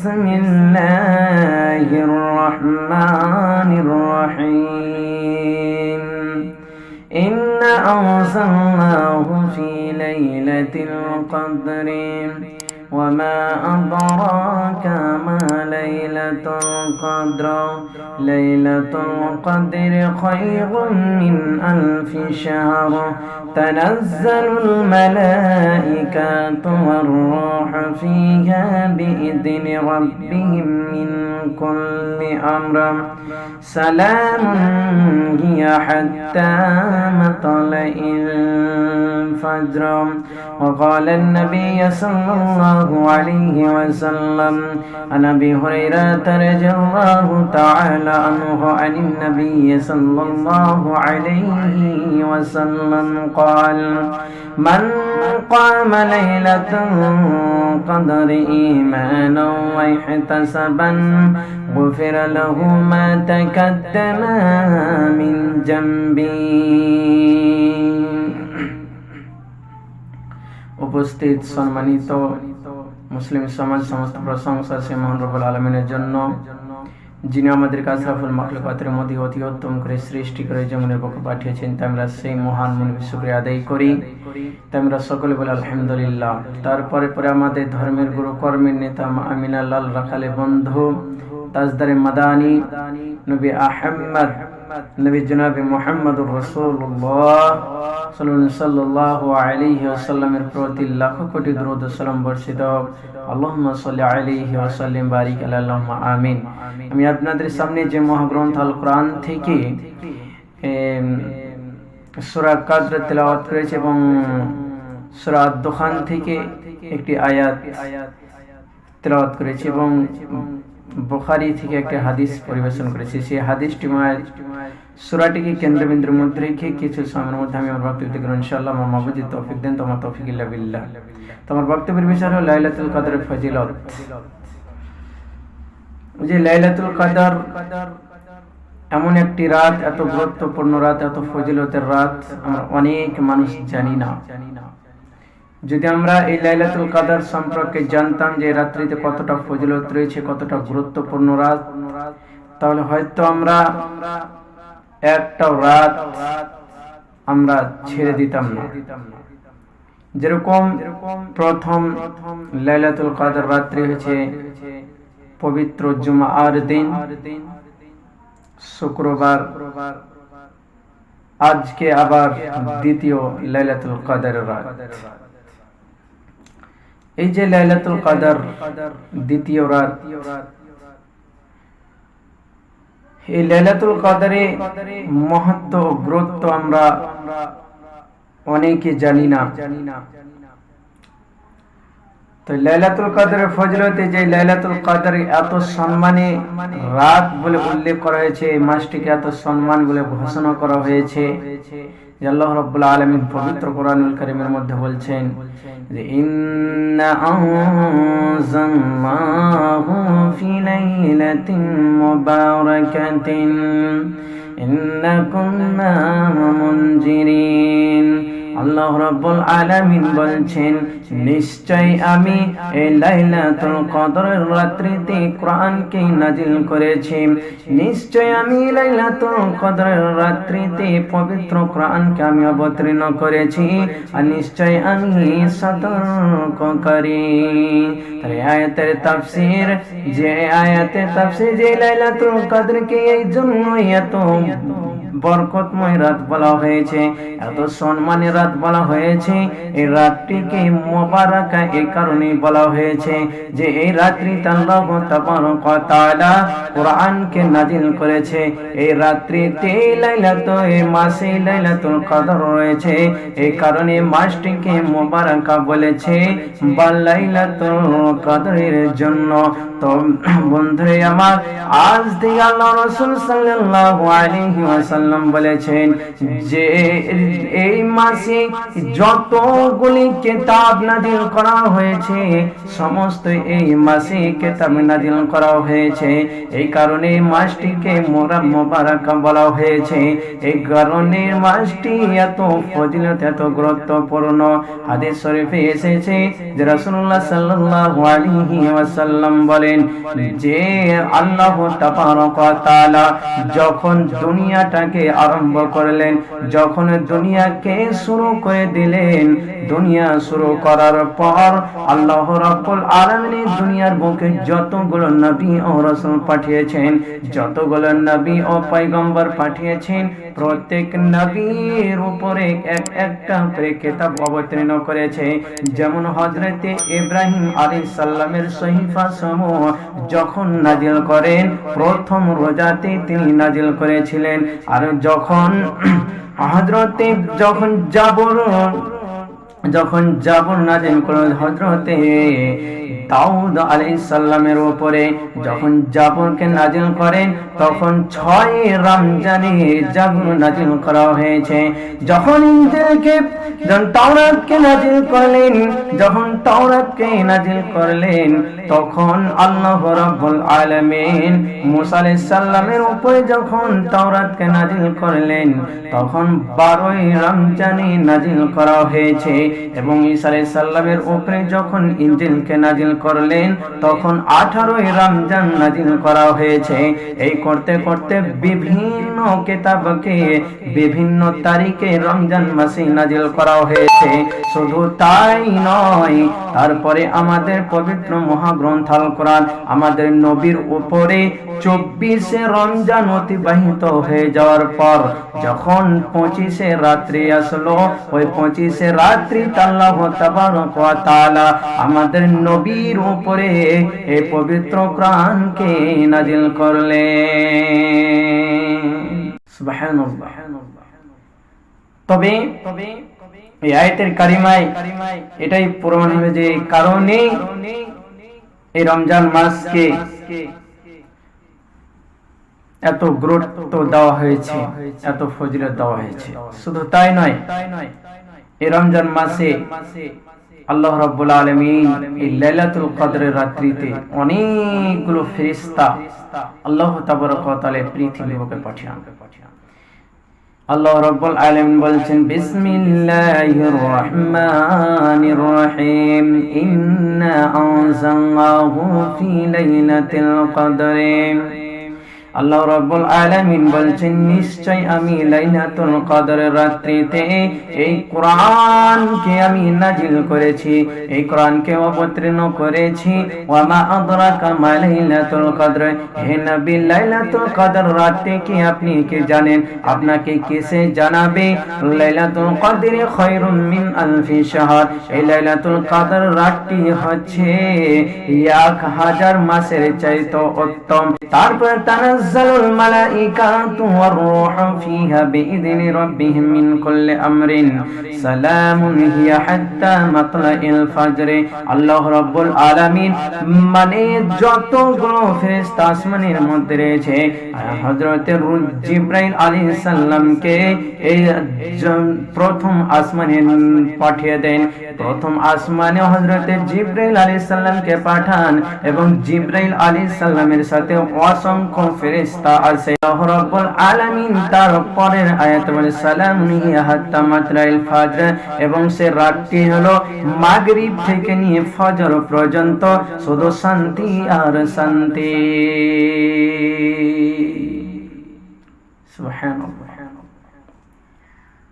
بسم الله الرحمن الرحيم. إن أرسلناه في ليلة القدر وما أدراك ما ليلة القدر ليلة القدر خير من ألف شهر. تنزل الملائكة والروح فيها بإذن ربهم من كل أمر. سلام هي حتى مطلع الفجر وقال النبي صلى الله عليه وسلم عن ابي هريره رضي الله تعالى عنه عن النبي صلى الله عليه وسلم قال من قام ليلة القدر إيمانا واحتسبا غفر له ما تقدم من جنبه উপস্থিত সম্মানিত মুসলিম সমাজ সমস্ত প্রশংসা সে মোহন রবুল আলমিনের জন্য, যিনি আমাদের কাছরাফুল মখলুকাতের মধ্যে অতি উত্তম করে সৃষ্টি করে যেমনের পক্ষে পাঠিয়েছেন তা আমরা সেই মহান মনে শুক্রিয়া আদায় করি। তা আমরা সকলে বলে, আলহামদুলিল্লাহ। তারপরে পরে আমাদের ধর্মের গুরু কর্মের নেতা আমিনা লাল রাখালে বন্ধু, তাজদারে মাদানি, নবী আহমদ নবী জনাবি মোহাম্মদুর রসুল্লাহ সাল্লাল্লাহু আলাইহি ওয়াসাল্লামের প্রতি লাখ কোটি দরুদ সালাম বর্ষিত। আল্লাহুম্মা সাল্লি আলাইহি ওয়া সাল্লিম বারিক আল্লাহুম্মা আমিন। আমি আপনাদের সামনে যে মহাগ্রন্থ আল কোরআন থেকে সূরা কাদর তেলাওয়াত করেছি এবং সূরা দোকান থেকে একটি আয়াত তেলাওয়াত করেছি এবং বুখারি থেকে একটা হাদিস পরিবেশন করেছি। সেই হাদিসটি সুরাটিকে কেন্দ্রবিন্দুর মধ্যে রেখে কিছু সময়ের মধ্যে আমি আমার বক্তব্য করব ইনশাআল্লাহ। আমার মাবুদি তৌফিক দেন তোমার তৌফিক ইল্লা তোমার বক্তব্যের বিষয় হলো লাইলাতুল কদরের ফজিলত। যে লাইলাতুল কদর এমন একটি রাত, এত গুরুত্বপূর্ণ রাত, এত ফজিলতের রাত, আমরা অনেক মানুষ জানি না। যদি আমরা এই লাইলাতুল কাদার সম্পর্কে জানতাম যে রাত্রিতে কতটা ফজিলত রয়েছে, কতটা গুরুত্বপূর্ণ রাত, তাহলে হয়তো আমরা একটা রাত আমরা ছেড়ে দিতাম না। যেরকম প্রথম লাইলাতুল কাদার রাত্রি হয়েছে পবিত্র জুমার দিন, শুক্রবার। আজকে আবার দ্বিতীয় লাইলাতুল কাদার রাত। এই যে লাইলাতুল কাদার দ্বিতীয় রাত, এই লাইলাতুল কাদারে মহত্ব গুরুত্ব আমরা অনেকে জানি না। তো লাইলাতুল কাদারের ফজলতে যে লাইলাতুল কাদার এত সম্মানে রাত বলে উল্লেখ করা হয়েছে, এই মাসটিকে এত সম্মান বলে ঘোষণা করা হয়েছে। যে আল্লাহ রাব্বুল আলামিন পবিত্র কোরআনুল কারীমের মধ্যে বলছেন যে, ইন্না আনজালনাহু ফি লাইলাতিন মুবারাকাতিন। ইন্না কুন্না মুনজিরিন। আল্লাহ রাব্বুল আলামিন বলছেন, নিশ্চয় আমি এই লাইলাতুল কদরের রাত্রিতে কোরআনকে নাজিল করেছি। নিশ্চয় আমি লাইলাতুল কদরের রাত্রিতে পবিত্র কোরআনকে আমি অবতীর্ণ করেছি। আর নিশ্চয় আমি সতর্ককারী। তাই আয়াতের তাফসীর, যে আয়াতের তাফসীর যে লাইলাতুল কদরকে এই জন্য এত বরকতময় রাত বলা হয়েছে। এত সম্মানের রাত বলা হয়েছে। এই রাতটিকে মোবারকা এই কারণে বলা হয়েছে যে, এই রাত্রি ওয়া তাআলা করেছে। এই রাত্রিতে লাইলাতুল মাসে, লাইলাতুল কদর রয়েছে। এই কারণে মাসটিকে মোবারকা বলেছে বা লাইলাতুল কদরের জন্য। তো, বন্ধুরে আমার, আজ থেকে আল্লাহ রাসূল সাল্লাল্লাহু আলাইহি বলেছেন যে এই মাসে যতগুলি কিতাব নাজিল করা হয়েছে, সমস্ত এই মাসে কিতাব নাজিল করা হয়েছে। এই কারণে মাসটিকে মোরা মোবারক বলা হয়েছে। এই কারণে মাসটি এত ফজিলত, এত গুরুত্বপূর্ণ। হাদিস শরীফে এসেছে যে রাসূলুল্লাহ সাল্লাল্লাহু আলাইহি ওয়াসাল্লাম বলেন যে আল্লাহ তাবারক ওয়া তাআলা যখন দুনিয়াটাকে আরম্ভ করলেন। যখন দুনিয়াকে শুরু করে দিলেন, দুনিয়া শুরু করার পর আল্লাহ রাব্বুল আলামিন দুনিয়ার বুকে যতগুলো নবী ও রাসূল পাঠিয়েছেন, যতগুলো নবী ও পয়গম্বর পাঠিয়েছেন, প্রত্যেক নবীর উপরে এক একটা করে কিতাব অবতীর্ণ করেছে। যেমন হযরতে ইব্রাহিম আলাইহিস সালামের সহিফা সমূহ যখন নাজিল করেন, প্রথম রোজাতে তিনি নাজিল করেছিলেন। আর যখন হজরতে যখন যাবর যখন জাবর না করেন হযরতে দাউদ আলাইহিস সালামের উপরে যখন জাবরকে নাজিল করেন, তখন ছয় রমজানে জাবর নাজিল করা হয়েছে। যখন ইনজিলকে, যখন তাওরাতকে নাজিল করলেন, যখন তাওরাতকে নাজিল করলেন, তখন আল্লাহ রাব্বুল আলামিন মুসা আলাইহিস সালামের উপরে যখন তাওরাতকে নাজিল করলেন, তখন 12ই রমজানে নাজিল করা হয়েছে। এবং ঈসা আলাইহিস সালামের উপরে যখন ইনজিলকে নাজিল করলেন, তখন 18ই রমজান নাজিল করা হয়েছে। এই করতে করতে বিভিন্ন কিতাবকে বিভিন্ন তারিখে রমজান মাসে নাজিল করা হয়েছে। শুধু তাই নয়, তারপরে আমাদের পবিত্র মহাগ্রন্থ আল কোরআন আমাদের নবীর উপরে চব্বিশে রমজান অতিবাহিত হয়ে যাওয়ার পর যখন পঁচিশে রাত্রি আসলো, ওই পঁচিশে রাত্রি ওয়া তাআলা আমাদের নবীর উপরে এই পবিত্র কোরআনকে নাজিল তবে তবে এই আয়াতের কারিমায় এটাই প্রমাণ হবে যে কারণে এই রমজান মাসকে এত গুরুত্ব দেওয়া হয়েছে, এত ফজিলত দেওয়া হয়েছে। শুধু তাই নয়, এই রমজান মাসে আল্লাহ রাব্বুল আলামিন এই লাইলাতুল কদরের রাত্রিতে অনেকগুলো ফেরেশতা আল্লাহ তাবারক ওয়া তাআলা পৃথিবীর বুকে পাঠিয়ে আল্লাহ রাব্বুল আলামিন বলছেন, বিসমিল্লাহির রহমানির রহিম। ইন্না আনজালনাহু ফি লাইলাতিল কদরে। আল্লাহ রাব্বুল আলামিন বলছেন নিশ্চয় আমি লাইলাতুল কদরের রাত্রিতে এই কোরআনকে আমি নাজিল করেছি। এই কোরআনকে অবতীর্ণ করেছি। ওয়া মা আদরাকা মা লাইলাতুল কদর। হে নবী, লাইলাতুল কদর রাতটি কি আপনি কি জানেন? আপনাকে কিসে জানাবে? লাইলাতুল কদরে খায়রুম মিন আলফি শাহর। এই লাইলাতুল কদর রাতটি হচ্ছে এক হাজার মাসের চাইতে উত্তম। তারপর তানাজ تنزل الملائكة والروح فيها بإذن ربهم من كل أمر سلام هي حتى مطلع الفجر الله رب العالمين মানে যতগুলো ফেরেশতা আসমানের মধ্যে রয়েছে হযরত জিব্রাইল আলাইহিস সালামকে এই প্রথম আসমানে পাঠিয়ে দেন প্রথম আসমানে হযরত জিব্রাইল আলাইহিস সালামকে পাঠান এবং জিব্রাইল আলাইহিস সালামের সাথে অসংখ্য ফেরেশতা আছে আল্লাহ রাব্বুল আলামিন আয়াত বলে হাত্তা ফজর। এবং সে রাতটি হলো মাগরিব থেকে নিয়ে ফজর পর্যন্ত, শুধু শান্তি আর শান্তি।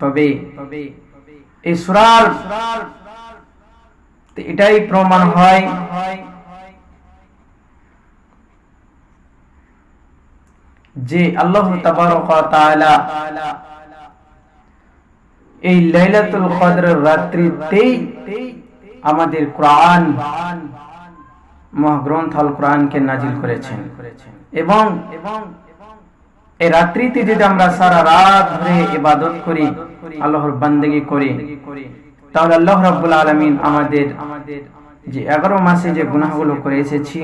তবে এই এটাই প্রমাণ হয় যে আল্লাহ এই লাইলাতুল কদরের রাত্রিতেই আমাদের কোরআন, মহাগ্রন্থ আল কোরআনকে নাজিল করেছেন। এবং এই রাত্রিতে যদি আমরা সারা রাত ধরে ইবাদত করি, আল্লাহর বান্দেগি করি, তাহলে আল্লাহ রাব্বুল আলামিন আমাদের আমাদের যে এগারো মাসে যে গুনাহগুলো করে এসেছি,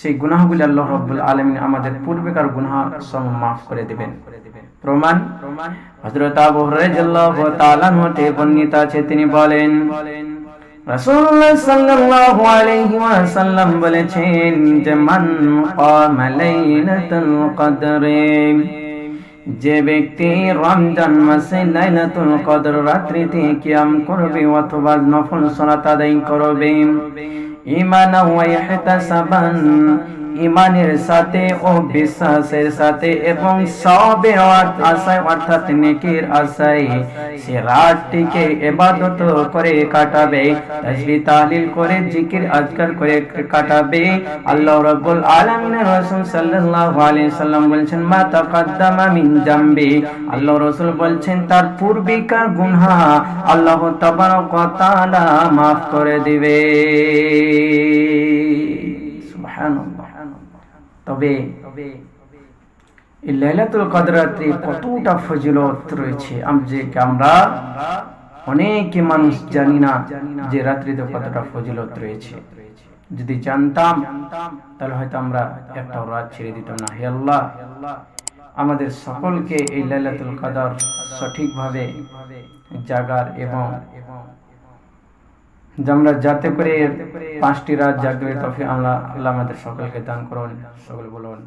সেই গুনাহগুলি আল্লাহ রাব্বুল আলামিন আমাদের পূর্বেকার গুনাহ সব মাফ করে দেবেন। প্রমাণ, হযরত আবু রাদিয়াল্লাহু তাআলা বর্ণিত আছে, তিনি বলেন, রাসূলুল্লাহ সাল্লাল্লাহু আলাইহি ওয়াসাল্লাম বলেছেন যে, মান লাইলাতুল কদরে। যে ব্যক্তি রমজান মাসে লাইলাতুল কদর রাত্রিতে কিয়াম করবে অথবা নফল সালাত আদায় করবে ওয়া ইমানের সাথে ও বিশ্বাসের সাথে এবং সবের আশায় অর্থাৎ নেকির আশায় সে রাতটিকে ইবাদত করে কাটাবে তাসবিহ তাহলিল করে, জিকির, আজকার করে কাটাবে। আল্লাহ রাব্বুল আলামিনের রাসূল সাল্লাল্লাহু আলাইহি সাল্লাম বলেছেন, মা তাকাদ্দামা মিন জামবি। আল্লাহ রাসূল বলছেন, তার পূর্বিকার গুনাহ আল্লাহ তাবারক ওয়া তাআলা maaf করে দিবে। তবে লাইলাতুল কতটা ফজিলত রয়েছে যে আমরা অনেকে মানুষ জানি না যে রাত্রিতে কতটা ফজিলত রয়েছে। যদি জানতাম, তাহলে হয়তো আমরা একটা রাত ছেড়ে দিতাম না। হে আল্লাহ, আমাদের সকলকে এই লাইলাতুল কদর সঠিকভাবে জাগার এবং যে আমরা যাতে করে পাঁচটি রাত জাগ্রত তফি আমরা আল্লাহ আমাদের সকলকে দান করুন সকল বলুন।